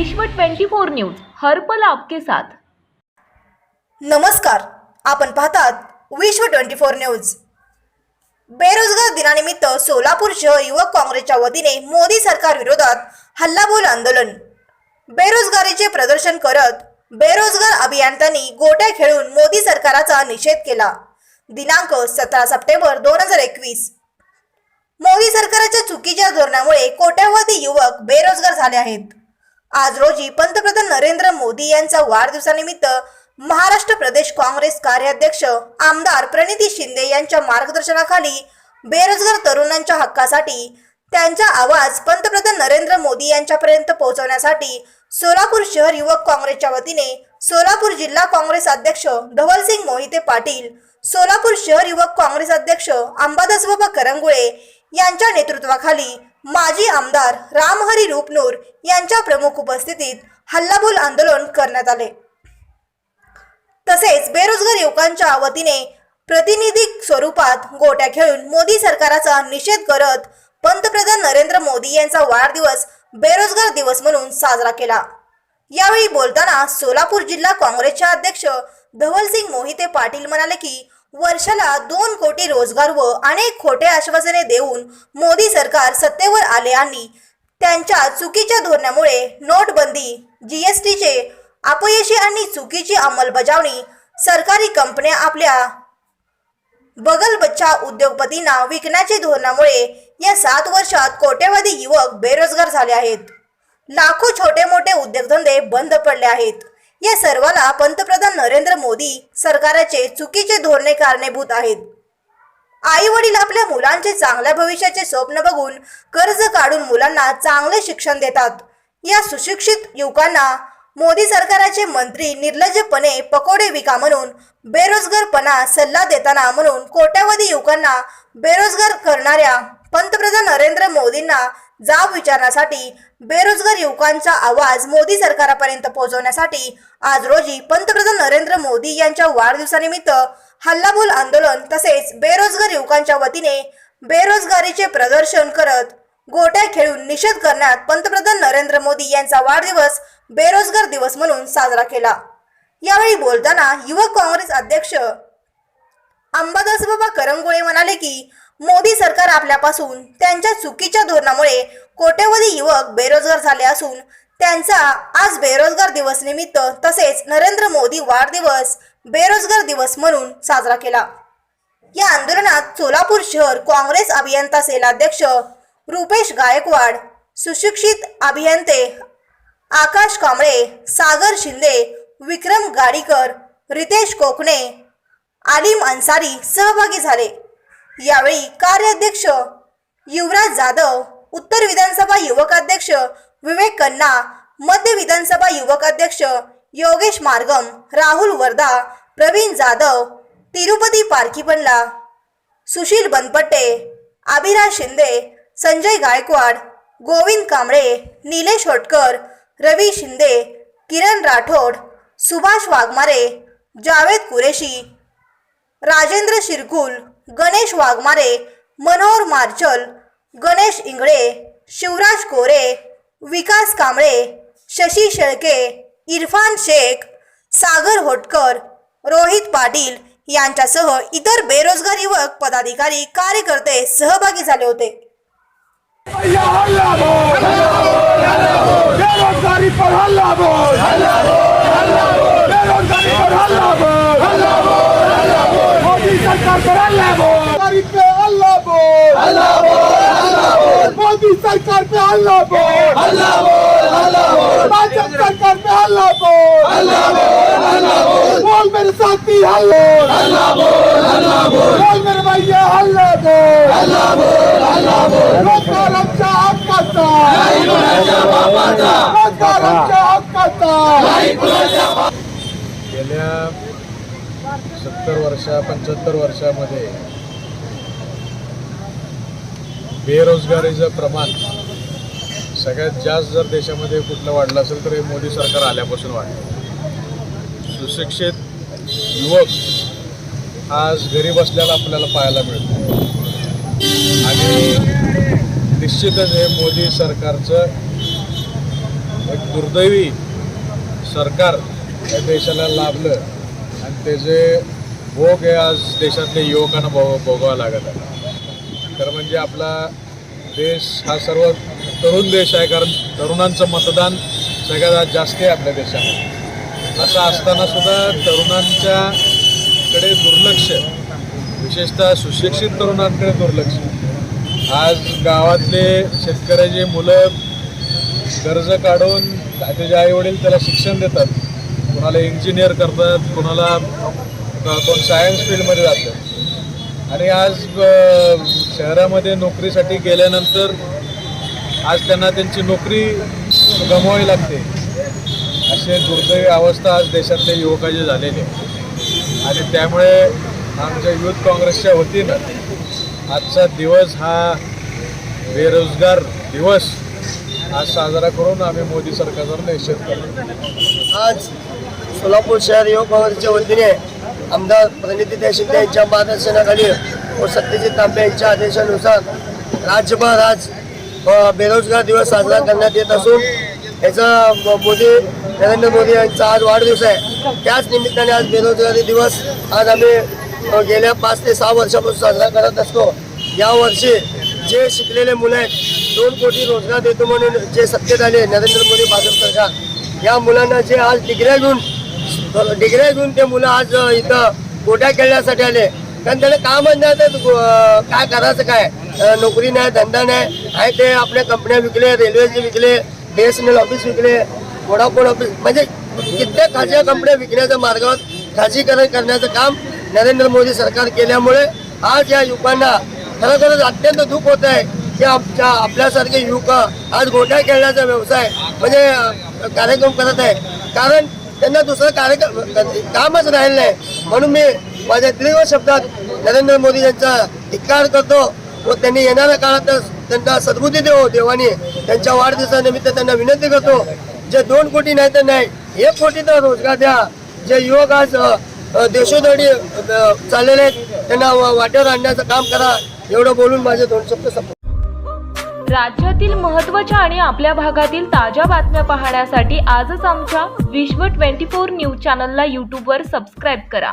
विश्व 24 न्यूज हर्पल आपके साथ. नमस्कार आपण पाहतात विश्व ट्वेंटी फोर न्यूज. बेरोजगार दिनानिमित्त सोलापूर शहर युवक काँग्रेसच्या वतीने मोदी सरकार विरोधात हल्लाबोल आंदोलन. बेरोजगारीचे प्रदर्शन करत बेरोजगार अभियंत्यांनी गोट्या खेळून मोदी सरकाराचा निषेध केला. दिनांक सतरा सप्टेंबर दोन हजार एकवीस. मोदी सरकारच्या चुकीच्या धोरणामुळे कोट्यावधी युवक बेरोजगार झाले आहेत. आज रोजी पंतप्रधान नरेंद्र मोदी यांचा वाढदिवसानिमित्त महाराष्ट्र प्रदेश काँग्रेस कार्याध्यक्ष आमदार प्रणिती शिंदे यांच्या मार्गदर्शनाखाली बेरोजगार तरुणांच्या हक्कासाठी त्यांचा आवाज पंतप्रधान नरेंद्र मोदी यांच्यापर्यंत पोहोचवण्यासाठी सोलापूर शहर युवक काँग्रेसच्या वतीने सोलापूर जिल्हा काँग्रेस अध्यक्ष धवलसिंग मोहिते पाटील सोलापूर शहर युवक काँग्रेस अध्यक्ष अंबादासबाबा करंगुळे यांच्या नेतृत्वाखाली माजी आमदार रामहरी रूपनूर यांच्या प्रमुख उपस्थितीत हल्लाबोल आंदोलन करण्यात आले. तसेच बेरोजगार युवकांच्या वतीने प्रतिनिधी स्वरूपात गोट्या खेळून मोदी सरकाराचा निषेध करत पंतप्रधान नरेंद्र मोदी यांचा वाढदिवस बेरोजगार दिवस म्हणून साजरा केला. यावेळी बोलताना सोलापूर जिल्हा काँग्रेसचे अध्यक्ष धवलसिंग मोहिते पाटील म्हणाले की वर्षाला दोन कोटी रोजगार व अनेक खोटे आश्वासने देऊन मोदी सरकार सत्तेवर आले आणि त्यांच्या चुकीच्या धोरणामुळे नोटबंदी जीएसटीचे अपयशी आणि चुकीची अंमलबजावणी सरकारी कंपन्या आपल्या बगलबच्चा उद्योगपतींना विकण्याचे धोरणामुळे या सात वर्षात कोट्यवधी युवक बेरोजगार झाले आहेत. लाखो छोटे मोठे उद्योगधंदे बंद पडले आहेत. या सर्वाला पंतप्रधान नरेंद्र मोदी सरकाराचे चुकीचे धोरणे कारणीभूत आहेत. आई वडील आपल्या मुलांचे चांगल्या भविष्याचे स्वप्न बघून कर्ज काढून मुलांना चांगले शिक्षण देतात. या सुशिक्षित युवकांना मोदी सरकारचे मंत्री निर्लज्जपणे पकोडे विका म्हणून बेरोजगारपणा सल्ला देताना म्हणून कोट्यावधी युवकांना बेरोजगार करणाऱ्या पंतप्रधान नरेंद्र मोदींना जाब विचारण्यासाठी बेरोजगार युवकांचा आवाज मोदी सरकारापर्यंत पोहोचवण्यासाठी आज रोजी पंतप्रधान नरेंद्र मोदी यांच्या वाढदिवसानिमित्त हल्लाबोल आंदोलन तसेच बेरोजगार युवकांच्या वतीने बेरोजगारीचे प्रदर्शन करत गोट्या खेळून निषेध करण्यात पंतप्रधान नरेंद्र मोदी यांचा वाढदिवस बेरोजगार दिवस म्हणून साजरा केला. यावेळी बोलताना युवक काँग्रेस अध्यक्ष अंबादासबाबा करंगोळे म्हणाले की मोदी सरकार आपल्यापासून त्यांच्या चुकीच्या धोरणामुळे कोट्यवधी युवक बेरोजगार झाले असून त्यांचा आज बेरोजगार दिवस निमित्त तसेच नरेंद्र मोदी वाढदिवस बेरोजगार दिवस म्हणून साजरा केला. या आंदोलनात सोलापूर शहर काँग्रेस अभियंता सेलाध्यक्ष रुपेश गायकवाड सुशिक्षित अभियंते आकाश कांबळे सागर शिंदे विक्रम गाडीकर रितेश कोकणे आलिम अन्सारी सहभागी झाले. यावेळी कार्याध्यक्ष युवराज जाधव उत्तर विधानसभा युवक अध्यक्ष विवेक कन्ना मध्य विधानसभा युवक अध्यक्ष योगेश मार्गम राहुल वर्धा प्रवीण जाधव तिरुपती पारखीपंडला सुशील बनपट्टे अभिराज शिंदे संजय गायकवाड गोविंद कांबळे निलेश होटकर रवी शिंदे किरण राठोड सुभाष वाघमारे जावेद कुरेशी राजेंद्र शिरकुल गणेश वाघमारे मनोहर मार्चल गणेश इंगळे शिवराज कोरे विकास कांबळे शशी शेळके इरफान शेख सागर होटकर रोहित पाटील यांच्यासह इतर बेरोजगार युवक पदाधिकारी कार्यकर्ते सहभागी झाले होते. बेरोजगारी पर हल्ला बोल मोदी सरकार पर हल्ला बोल बेरोजगारी पे हल्ला बोल मोदी सरकार पे हल्ला बोल। भाजप सरकार पे हल्ला बोल। बोल मेरे साथी हल्ला बोल। मेरे भैया हल्ला बोल। रोजगार आमच्या हक्काचा रोजगार आमच्या हक्काचा गेल्या सत्तर वर्षा पंच्याहत्तर वर्षामध्ये बेरोजगारीचं प्रमाण सगळ्यात जास्त जर देशामध्ये कुठलं वाढलं असेल तर हे मोदी सरकार आल्यापासून वाढलं. सुशिक्षित युवक आज घरी बसल्याला आपल्याला पाहायला मिळतो. आणि निश्चितच हे मोदी सरकारचं एक दुर्दैवी सरकार या देशाला लाभलं. आणि त्याचे भोग हे आज देशातल्या युवकांना भोग भोगावं लागत आहे खरं म्हणजे आपला देश हा सर्व तरुण देश आहे कारण तरुणांचं मतदान सगळ्यात आज जास्त आहे आपल्या देशामध्ये. असं असताना सुद्धा तरुणांच्या कडे दुर्लक्ष विशेषतः सुशिक्षित तरुणांकडे दुर्लक्ष आज गावातले शेतकऱ्याची मुलं कर्ज काढून त्याचे आई वडील त्याला शिक्षण देतात. कोणाला इंजिनियर करतात कोणाला कोण सायन्स फील्डमध्ये जातं आणि आज शहरामध्ये नोकरीसाठी गेल्यानंतर आज त्यांना त्यांची नोकरी गमवावी लागते. असे दुर्दैवी अवस्था आज देशातल्या युवकाची झालेली. आणि त्यामुळे आमच्या युथ काँग्रेसच्या वतीनं आजचा दिवस हा बेरोजगार दिवस आज साजरा करून आम्ही मोदी सरकारवर निषेध करतो. आज सोलापूर शहर युवक काँग्रेसच्या वतीने आमदार प्रणिती देशिंदे यांच्या मार्गदर्शनाखाली व सत्यजित तांबे यांच्या आदेशानुसार राज्यभर आज बेरोजगार दिवस साजरा करण्यात येत असून याचा मोदी नरेंद्र मोदी यांचा आज वाढदिवस आहे. त्याच निमित्ताने आज बेरोजगारी दिवस आज आम्ही गेल्या पाच ते सहा वर्षापासून साजरा करत असतो. यावर्षी जे शिकलेले मुलं आहेत दोन कोटी रोजगार देतो म्हणून जे सत्तेत आले नरेंद्र मोदी भाजप सरकार या मुलांना जे आज डिग्र्या घेऊन डिग्र्या घेऊन ते मुलं आज इथं गोट्या खेळण्यासाठी आले. कारण त्याला कामच नाही तर काय करायचं काय? नोकरी नाही धंदा नाही. आहे ते आपल्या कंपन्या विकले रेल्वेचे विकले B S N L office विकले वोडाफोन ऑफिस म्हणजे कित्येक खाजगी कंपन्या विकण्याच्या मार्गावर खाजगीकरण करण्याचं काम नरेंद्र मोदी सरकार केल्यामुळे आज या युवकांना खरोखरच अत्यंत दुःख होत आहे की आमच्या आपल्यासारखे युवक आज गोट्या खेळण्याचा व्यवसाय म्हणजे कार्यक्रम करत आहे. कारण त्यांना दुसरं कार्यक्रम कामच राहिलं नाही. म्हणून मी माझ्या तीव्र शब्दात नरेंद्र मोदी यांचा धिक्कार करतो व त्यांनी येणाऱ्या काळात त्यांना सद्बुद्धी देव देवानी त्यांच्या वाढदिवसानिमित्त त्यांना विनंती करतो. जे दोन कोटी नाही तर नाही एक कोटी तर रोजगार द्या. जे युवक आज अ, देशोधडी चाललेले आहेत त्यांना वाट्यावर वाटेवर आणण्याचं काम करा. एवढं बोलून माझे दोन शब्द संपले. राज्यातील महत्त्वाच्या आणि आपल्या भागातील ताज्या बातम्या पाहण्यासाठी आजच आमच्या विश्व 24 न्यूज चॅनलला यूट्यूबवर सबस्क्राईब करा.